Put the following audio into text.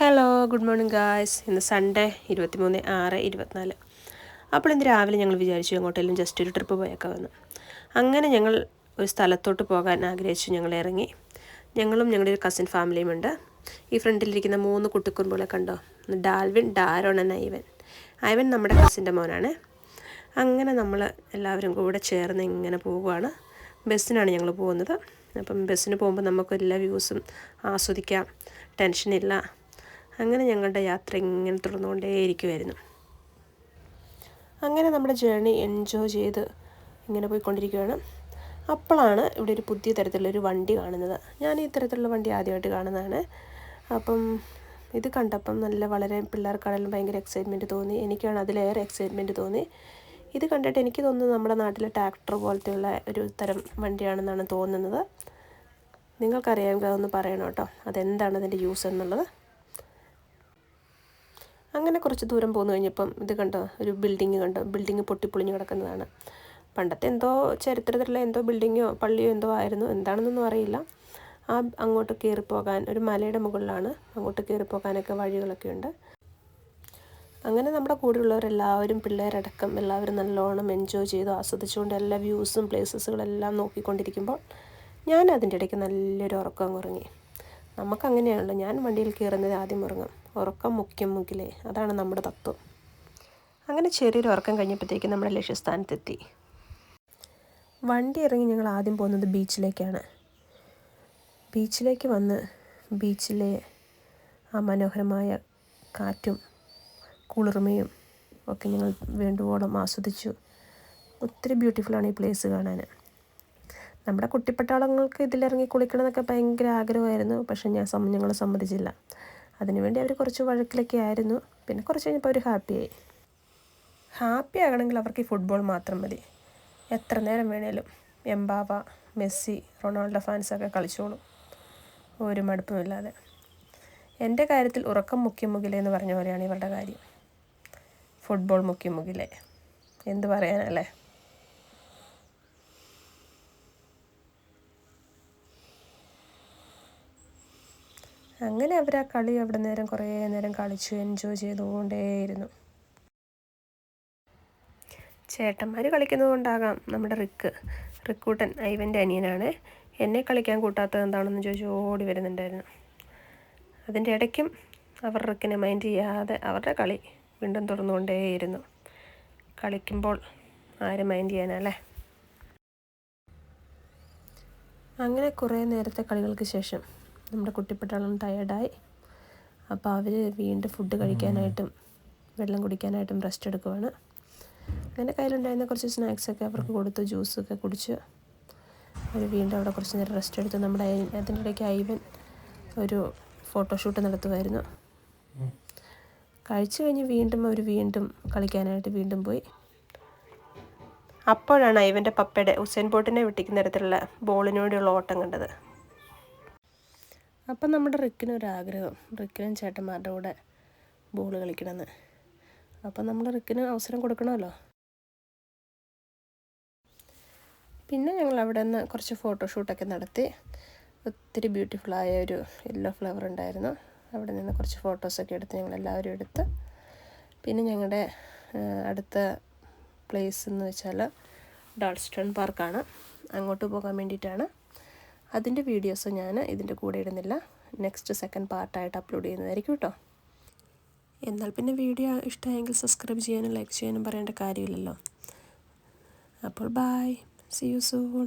Hello good morning guys ഇന്ന് Sunday ഇരുപത്തിമൂന്ന് ആറ് ഇരുപത്തിനാല്. അപ്പോൾ ഇന്ന് രാവിലെ ഞങ്ങൾ വിചാരിച്ചു എങ്ങോട്ടെങ്കിലും ജസ്റ്റ് ഒരു ട്രിപ്പ് പോയൊക്കെ വന്ന് അങ്ങനെ ഞങ്ങൾ ഒരു സ്ഥലത്തോട്ട് പോകാൻ ആഗ്രഹിച്ചു ഞങ്ങൾ ഇറങ്ങി. ഞങ്ങളും ഞങ്ങളുടെ ഒരു കസിൻ ഫാമിലിയും ഉണ്ട്. ഈ ഫ്രണ്ടിലിരിക്കുന്ന മൂന്ന് കുട്ടിക്കുറുമ്പുകളെ കണ്ടോ? ഡാൽവിൻ ഡാരോൺ എന്ന ഐവൻ. ഐവൻ നമ്മുടെ കസിന്റെ മോനാണ്. അങ്ങനെ നമ്മൾ എല്ലാവരും കൂടെ ചേർന്ന് ഇങ്ങനെ പോവുകയാണ്. ബസ്സിനാണ് ഞങ്ങൾ പോകുന്നത്. അപ്പം ബസ്സിന് പോകുമ്പോൾ നമുക്ക് എല്ലാ വ്യൂസും ആസ്വദിക്കാം. ടെൻഷനില്ല അങ്ങനെ ഞങ്ങളുടെ യാത്ര ഇങ്ങനെ തുടർന്നുകൊണ്ടേയിരിക്കുമായിരുന്നു അങ്ങനെ നമ്മുടെ ജേണി എൻജോയ് ചെയ്ത് ഇങ്ങനെ പോയിക്കൊണ്ടിരിക്കുകയാണ് അപ്പോഴാണ് ഇവിടെ ഒരു പുതിയ തരത്തിലുള്ളൊരു വണ്ടി കാണുന്നത്. ഞാൻ ഈ തരത്തിലുള്ള വണ്ടി ആദ്യമായിട്ട് കാണുന്നതാണ്. അപ്പം ഇത് കണ്ടപ്പം നല്ല വളരെ പിള്ളേർക്കാണെങ്കിലും ഭയങ്കര എക്സൈറ്റ്മെന്റ് തോന്നി. എനിക്കാണ് അതിലേറെ എക്സൈറ്റ്മെന്റ് തോന്നി. ഇത് കണ്ടിട്ട് എനിക്ക് തോന്നുന്നത് നമ്മുടെ നാട്ടിലെ ട്രാക്ടർ പോലത്തെയുള്ള ഒരു തരം വണ്ടിയാണെന്നാണ് തോന്നുന്നത്. നിങ്ങൾക്കറിയാമെങ്കിൽ അതൊന്ന് പറയണം കേട്ടോ. അതെന്താണ് അതിന്റെ യൂസ് എന്നുള്ളത്? അങ്ങനെ കുറച്ച് ദൂരം പോന്നു കഴിഞ്ഞപ്പം ഇത് കണ്ടോ? ഒരു ബിൽഡിങ് കണ്ടോ? ബിൽഡിങ് പൊട്ടിപ്പൊളിഞ്ഞ് കിടക്കുന്നതാണ്. പണ്ടത്തെ എന്തോ ചരിത്രത്തിലുള്ള എന്തോ ബിൽഡിങ്ങോ പള്ളിയോ എന്തോ ആയിരുന്നു. എന്താണെന്നൊന്നും അറിയില്ല. ആ അങ്ങോട്ട് കയറിപ്പോകാൻ ഒരു മലയുടെ മുകളിലാണ്. അങ്ങോട്ട് കയറിപ്പോകാനൊക്കെ വഴികളൊക്കെ ഉണ്ട്. അങ്ങനെ നമ്മുടെ കൂടെയുള്ളവരെല്ലാവരും പിള്ളേരടക്കം എല്ലാവരും നല്ലോണം എൻജോയ് ചെയ്തു ആസ്വദിച്ചുകൊണ്ട് എല്ലാ വ്യൂസും പ്ലേസസുകളെല്ലാം നോക്കിക്കൊണ്ടിരിക്കുമ്പോൾ ഞാൻ അതിന്റെ ഇടയ്ക്ക് നല്ലൊരു ഉറക്കം കുറങ്ങി. നമുക്കങ്ങനെയാണല്ലോ. ഞാൻ വണ്ടിയിൽ കയറുന്നത് ആദ്യം ഉറങ്ങും. ഉറക്കം മുഖ്യം മുഖിലേ അതാണ് നമ്മുടെ തത്വം. അങ്ങനെ ചെറിയൊരു ഉറക്കം കഴിഞ്ഞപ്പോഴത്തേക്ക് നമ്മുടെ ലക്ഷ്യസ്ഥാനത്തെത്തി. വണ്ടി ഇറങ്ങി ഞങ്ങൾ ആദ്യം പോകുന്നത് ബീച്ചിലേക്കാണ്. ബീച്ചിലേക്ക് വന്ന് ബീച്ചിലെ ആ മനോഹരമായ കാറ്റും കുളിർമയും ഒക്കെ ഞങ്ങൾ വേണ്ടുവോളം ആസ്വദിച്ചു. ഒത്തിരി ബ്യൂട്ടിഫുള്ളാണ് ഈ പ്ലേസ് കാണാൻ. നമ്മുടെ കുട്ടിപ്പട്ടാളങ്ങൾക്ക് ഇതിലിറങ്ങി കുളിക്കണമെന്നൊക്കെ ഭയങ്കര ആഗ്രഹമായിരുന്നു. പക്ഷേ ഞാൻ ഞങ്ങൾ സമ്മതിച്ചില്ല. അതിനുവേണ്ടി അവർ കുറച്ച് വഴക്കിലൊക്കെ ആയിരുന്നു. പിന്നെ കുറച്ച് കഴിഞ്ഞപ്പോൾ അവർ ഹാപ്പിയായി ഹാപ്പി ആകണമെങ്കിൽ അവർക്ക് ഈ ഫുട്ബോൾ മാത്രം മതി. എത്ര നേരം വേണേലും എംബാവ മെസ്സി റൊണാൾഡോ ഫാൻസൊക്കെ കളിച്ചോളും. ഒരു മടുപ്പുമില്ലാതെ എന്റെ കാര്യത്തിൽ ഉറക്കം മുഖ്യമുഖിലെ എന്ന് പറഞ്ഞ പോലെയാണ് ഇവരുടെ കാര്യം. ഫുട്ബോൾ മുഖ്യമുഖിലെ എന്ത് പറയാനല്ലേ? അങ്ങനെ അവർ ആ കളി അവിടെ നേരം കുറേ നേരം കളിച്ചു എൻജോയ് ചെയ്തുകൊണ്ടേയിരുന്നു. ചേട്ടന്മാർ കളിക്കുന്നത് കൊണ്ടാകാം നമ്മുടെ റിക്ക്. റിക്കൂട്ടൻ ഐവന്റെ അനിയനാണ്. എന്നെ കളിക്കാൻ കൂട്ടാത്തത് എന്താണെന്ന് ചോദിച്ചു ഓടി വരുന്നുണ്ടായിരുന്നു. അതിന്റെ ഇടയ്ക്കും അവർ റിക്കിനെ മൈൻഡ് ചെയ്യാതെ അവരുടെ കളി വീണ്ടും തുറന്നുകൊണ്ടേയിരുന്നു കളിക്കുമ്പോൾ ആരും മൈൻഡ് ചെയ്യാനല്ലേ? അങ്ങനെ കുറേ നേരത്തെ കളികൾക്ക് ശേഷം നമ്മുടെ കുട്ടിപ്പട്ടാളം ടയേർഡായി അപ്പോൾ അവർ വീണ്ടും ഫുഡ് കഴിക്കാനായിട്ടും വെള്ളം കുടിക്കാനായിട്ടും റെസ്റ്റ് എടുക്കുവാണ്. അങ്ങനെ കയ്യിലുണ്ടായിരുന്ന കുറച്ച് സ്നാക്സൊക്കെ അവർക്ക് കൊടുത്ത് ജ്യൂസൊക്കെ കുടിച്ച് അവർ വീണ്ടും അവിടെ കുറച്ച് നേരം റെസ്റ്റ് എടുത്ത് നമ്മുടെ അതിന്റെ ഇടയ്ക്ക് ഐവൻ ഒരു ഫോട്ടോഷൂട്ട് നടത്തുമായിരുന്നു കഴിച്ചു കഴിഞ്ഞ് വീണ്ടും അവർ വീണ്ടും കളിക്കാനായിട്ട് വീണ്ടും പോയി. അപ്പോഴാണ് ഐവന്റെ പപ്പയുടെ ഉസൈൻ ബോട്ടിനെ വെട്ടിക്കുന്ന തരത്തിലുള്ള ബോളിനോടുള്ള ഓട്ടം കണ്ടത്. അപ്പം നമ്മുടെ റിക്കിനൊരാഗ്രഹം റിക്കിനും ചേട്ടന്മാരുടെ കൂടെ ബോൾ കളിക്കണമെന്ന്. അപ്പം നമ്മൾ റിക്കിന് അവസരം കൊടുക്കണമല്ലോ. പിന്നെ ഞങ്ങൾ അവിടെ നിന്ന് കുറച്ച് ഫോട്ടോഷൂട്ടൊക്കെ നടത്തി. ഒത്തിരി ബ്യൂട്ടിഫുള്ളായ ഒരു യെല്ലോ ഫ്ലവർ ഉണ്ടായിരുന്നു. അവിടെ നിന്ന് കുറച്ച് ഫോട്ടോസൊക്കെ എടുത്ത് ഞങ്ങൾ എല്ലാവരും എടുത്ത്. പിന്നെ ഞങ്ങളുടെ അടുത്ത പ്ലേസ് എന്ന് വെച്ചാൽ ഡാൾസ്റ്റൺ പാർക്കാണ്. അങ്ങോട്ട് പോകാൻ വേണ്ടിയിട്ടാണ്. അതിന്റെ വീഡിയോസ് ഞാൻ ഇതിന്റെ കൂടെ ഇടുന്നില്ല. നെക്സ്റ്റ് സെക്കൻഡ് പാർട്ടായിട്ട് അപ്ലോഡ് ചെയ്യുന്നതായിരിക്കും കേട്ടോ എന്നാൽ പിന്നെ വീഡിയോ ഇഷ്ടമായെങ്കിൽ സബ്സ്ക്രൈബ് ചെയ്യാനും ലൈക്ക് ചെയ്യാനും പറയേണ്ട കാര്യമില്ലല്ലോ. അപ്പോൾ ബായ് സി യു സൂൺ